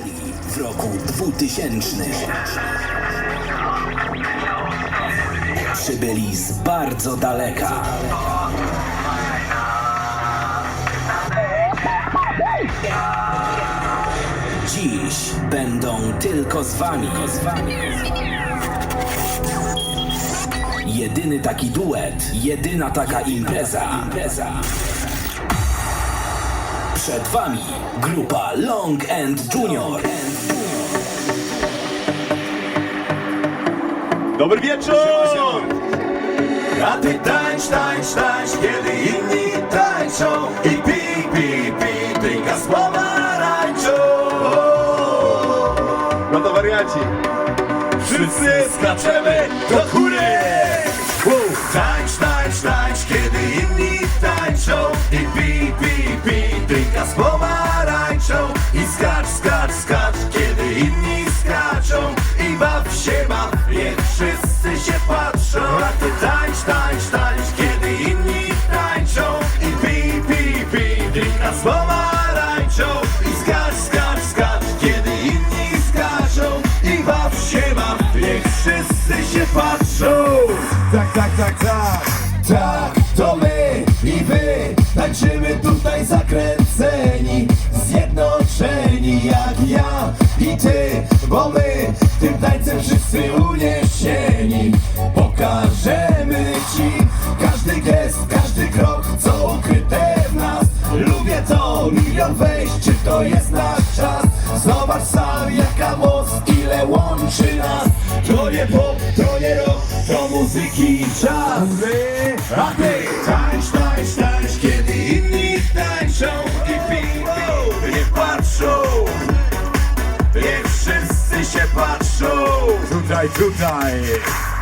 Stali w roku 2000. Przybyli z bardzo daleka. Dziś będą tylko z wami. Jedyny taki duet, jedyna taka impreza. impreza. Przed wami grupa Long and Junior. Dobry wieczór! A ty tańcz, tańcz, tańcz, kiedy inni tańczą. I pi, pi, pi, drinka z pomarańczą. No to wariaci. Wszyscy skaczemy do góry Bo my tym tańcem wszyscy uniesieni Pokażemy ci każdy gest, każdy krok Co ukryte w nas Lubię to, milion wejść Czy to jest nasz czas? Zobacz sam jaka moc, ile łączy nas To nie pop, to nie rock, to muzyki czas a ty patrzą Tutaj, tutaj.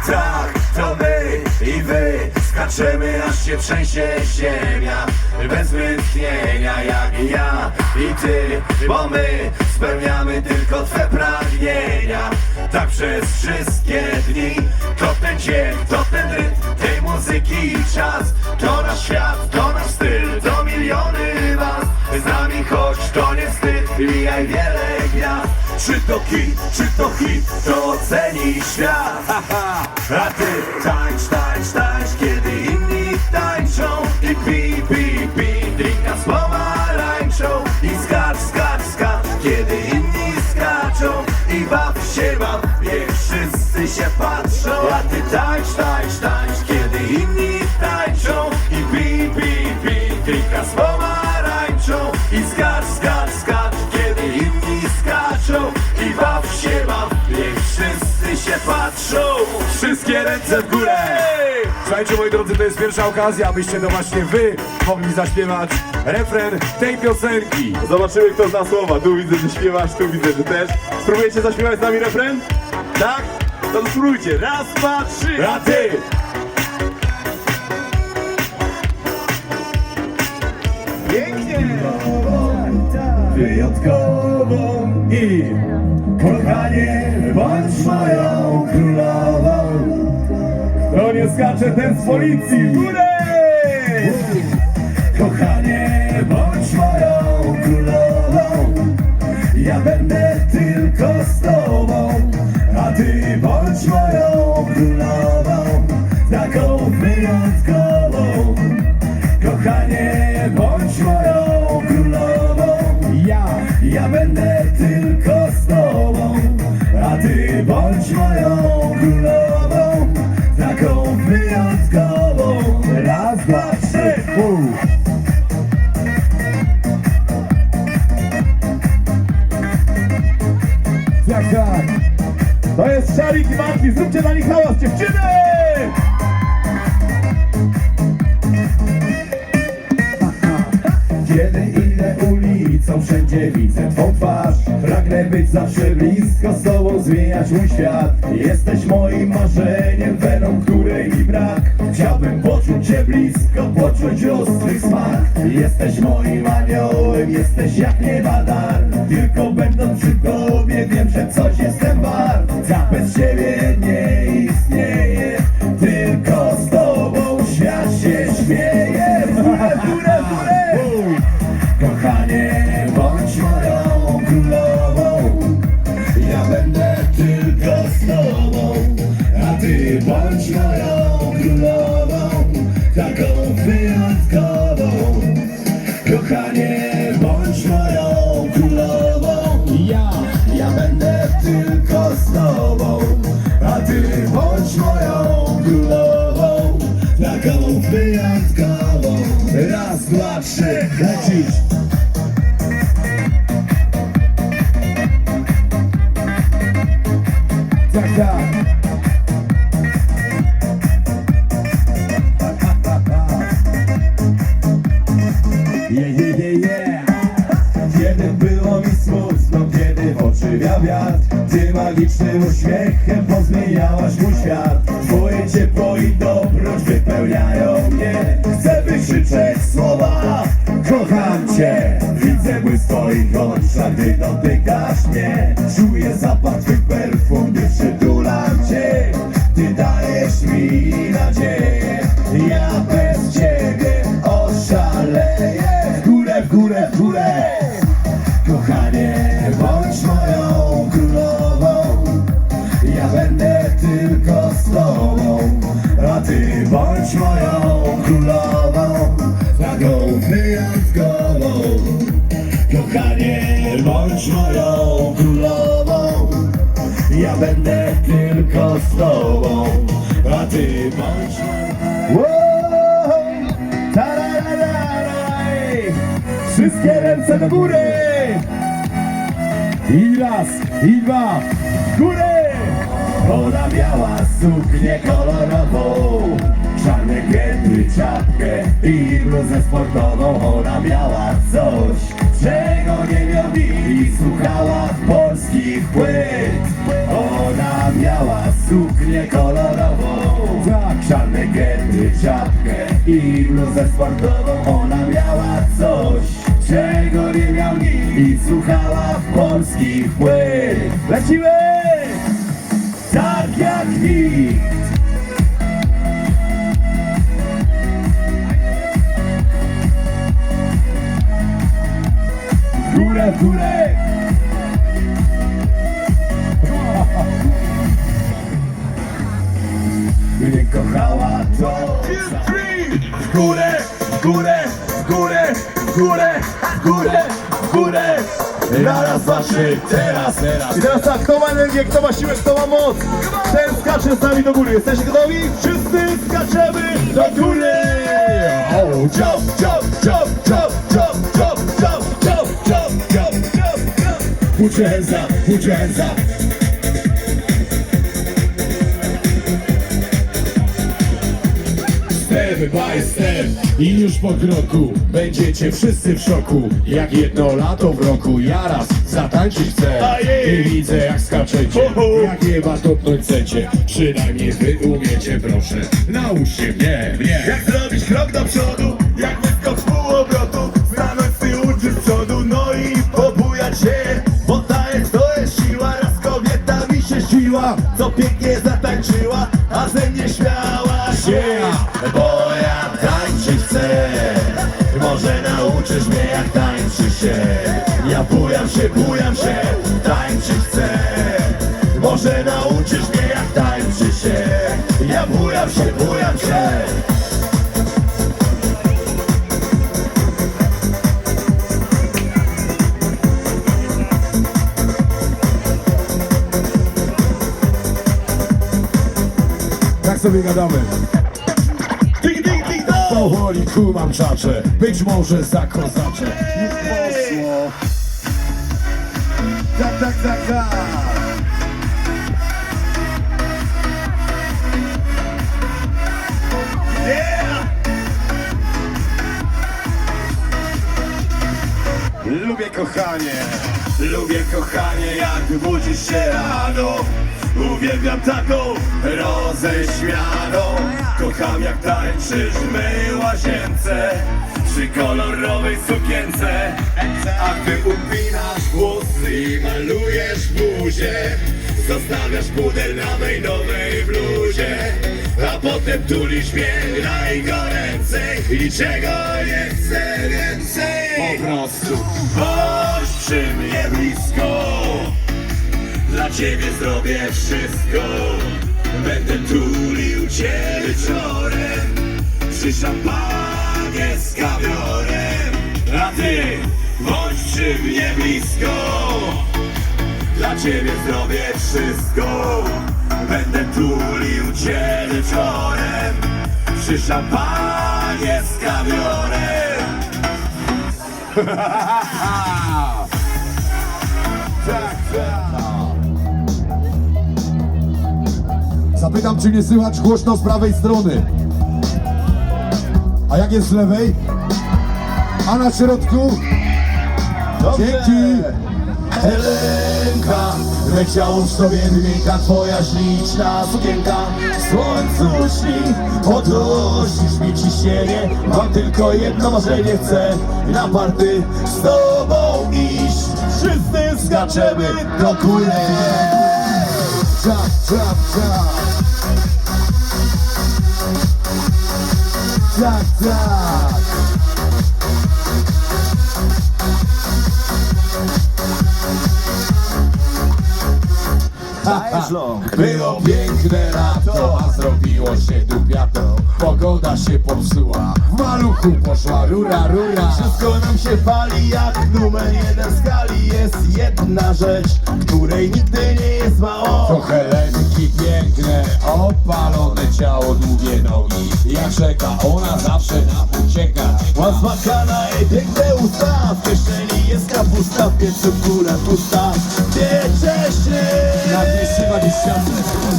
Tak, to my i wy. Skaczemy aż się trzęsie ziemia. Bez wytchnienia jak ja i ty. Bo my spełniamy tylko twe pragnienia. Tak przez wszystkie dni. To ten dzień, to ten rytm tej muzyki i czas. To nasz świat, to nasz styl To miliony was. Z nami chodź, to nie wstyd. Wiele gwiazd Czy to hit, czy to hit To oceni świat. A ty tańcz, tańcz, tańcz Kiedy inni tańczą. I pi, pi, pi Drinka z pomarańczą I skacz, skacz, skacz Kiedy inni skaczą. I baw się, baw Niech wszyscy się patrzą. A ty tańcz, tańcz, tańcz ręce w górę Słuchajcie moi drodzy, to jest pierwsza okazja, abyście to właśnie wy mogli zaśpiewać refren tej piosenki. Zobaczymy kto zna słowa. Tu widzę, że śpiewasz, tu widzę, że też. Spróbujecie zaśpiewać z nami refren? Tak? To spróbujcie. Raz, dwa, trzy. A ty! Pięknie! Wyjątkową i kochanie, bądź moją królową. To nie skacze ten z policji! W górę! Kochanie, bądź moją królową. Ja będę tylko z tobą, a ty bądź moją królową, taką wyjątkową. Kochanie, bądź moją królową. Ja Ja będę Kiedy idę ulicą, wszędzie widzę twą twarz. Pragnę być zawsze blisko z tobą, zmieniać mój świat. Jesteś moim marzeniem, weną, której mi brak. Chciałbym poczuć cię blisko, poczuć ostry smak. Jesteś moim aniołem, jesteś jak nieba dar. Tylko będąc przy tobie, wiem, że coś jestem wart. Ja bez ciebie nie istnieje Tylko z tobą świat się śmieje dwa, trzy, lecisz Tak, tak Yeah, yeah, yeah, Kiedy było mi smutno, kiedy w oczy wiał wiatr magicznym uśmiechem pozmieniałaś mój świat. Twoje ciepło i dobroć wypełniają mnie gdy dotykasz mnie Czuję zapach Twych perfum, gdy przytulam Cię. Ty dajesz mi nadzieję Ja bez Ciebie oszaleję. W górę, w górę, w górę! Kochanie, bądź moją królową. Ja będę tylko z tobą A ty bądź moją Wszystkie ręce do góry! I raz, i dwa, w górę! Ona miała suknię kolorową Czarne kiety, czapkę i bluzę sportową. Ona miała coś, czego nie miał I słuchała polskich płyt. Ona miała suknię kolorową czarne kiety, czapkę i bluzę sportową Ona miała coś, czego nie miał nikt I słuchała polskich płyt Lecimy! tak jak nikt. Górę, górę! Mnie kochała to W górę, w górę, w górę, w górę, w górę, w górę Raz, dwa, trzy, teraz, teraz I teraz tak, kto ma energię, kto ma siłę, kto ma moc Ten skacze z nami do góry, jesteście gotowi? Wszyscy skaczemy do góry Oh, jump, jump, jump, jump, jump, jump, jump, jump, jump, jump, jump, jump Put your by step i już po kroku Będziecie wszyscy w szoku. Jak jedno lato w roku Ja raz zatańczyć chcę. I widzę jak skaczecie Jak nieba topnąć chcecie. Przynajmniej wy umiecie proszę Nauczcie mnie, mnie. Jak zrobić krok do przodu Jak wyskok z się. Ja bujam się, bujam się, tańczyć chcę. Może nauczysz mnie jak tańczy się. Ja bujam się, bujam się. Tak sobie gadamy. Powoli kumam czacze, być może za kozacze. Tak, tak, tak, tak. Lubię kochanie, lubię kochanie jak budzisz się rano. Uwielbiam taką roześmianą Kocham jak tańczysz w mej łazience Przy kolorowej sukience Zostawiasz puder na mej nowej bluzie. A potem tulisz mnie najgoręcej I czego nie chcę więcej? Po prostu Bądź przy mnie blisko. Dla ciebie zrobię wszystko. Będę tulił cię wieczorem. Przy szampanie z kawiorem. A ty bądź przy mnie blisko dla ciebie zrobię wszystko Będę tulił cię wieczorem Przy szampanie z kawiorem Tak, tak. Zapytam, czy nie słychać głośno z prawej strony. A jak jest z lewej? A na środku? Dzięki! Helenka Leciało w sobie dźwięka Twoja śliczna sukienka. W słońcu śni Podnosisz mi ciśnienie Mam tylko jedno marzenie Chcę na party z tobą iść. Wszyscy skaczemy do góry Czap, czap, czap. Było piękne lato, a zrobiło się dupiato. Pogoda się popsuła, w maluchu poszła rura, rura. Wszystko nam się pali jak numer jeden w skali. Jest jedna rzecz, której nigdy nie jest mało. To Helenki piękne, opalone ciało, długie nogi. Jak rzeka, ona zawsze nam ucieka. Ma smakana i piękne usta. W kieszeni jest kapusta, w piecu góra pusta. Wiecie się Na 220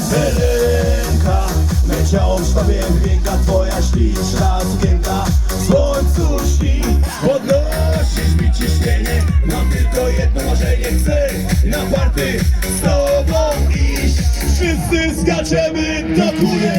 Helenka Leciało w sztabie dźwięka Twoja śliczna sukienka W słońcu śni. Podnosisz mi ciśnienie Mam tylko jedno marzenie. Chcę na party z tobą iść. Wszyscy skaczemy do góry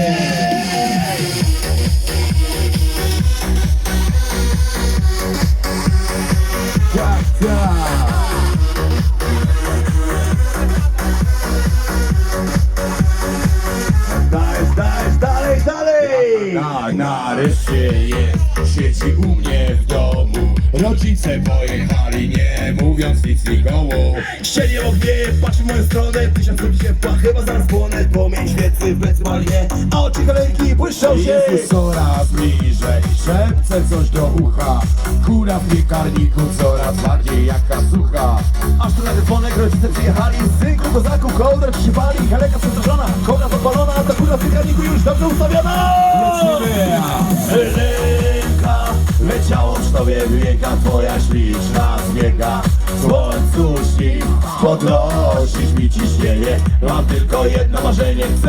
oczy kalenki błyszczą się. Jezus coraz bliżej, szepce coś do ucha. Kura w piekarniku coraz bardziej jaka sucha. Aż tu na dzwonek rodzice przyjechali Z synku, kozaków, kołdra pali. Kaleka przestraszona, kołdra podpalona ta kura w piekarniku już dobrze ustawiona. Lecimy! Ręka leciało w sztobie wieka Twoja śliczna zmieka W słońcu śni Podnosisz mi ciśnienie Mam tylko jedno marzenie Chcę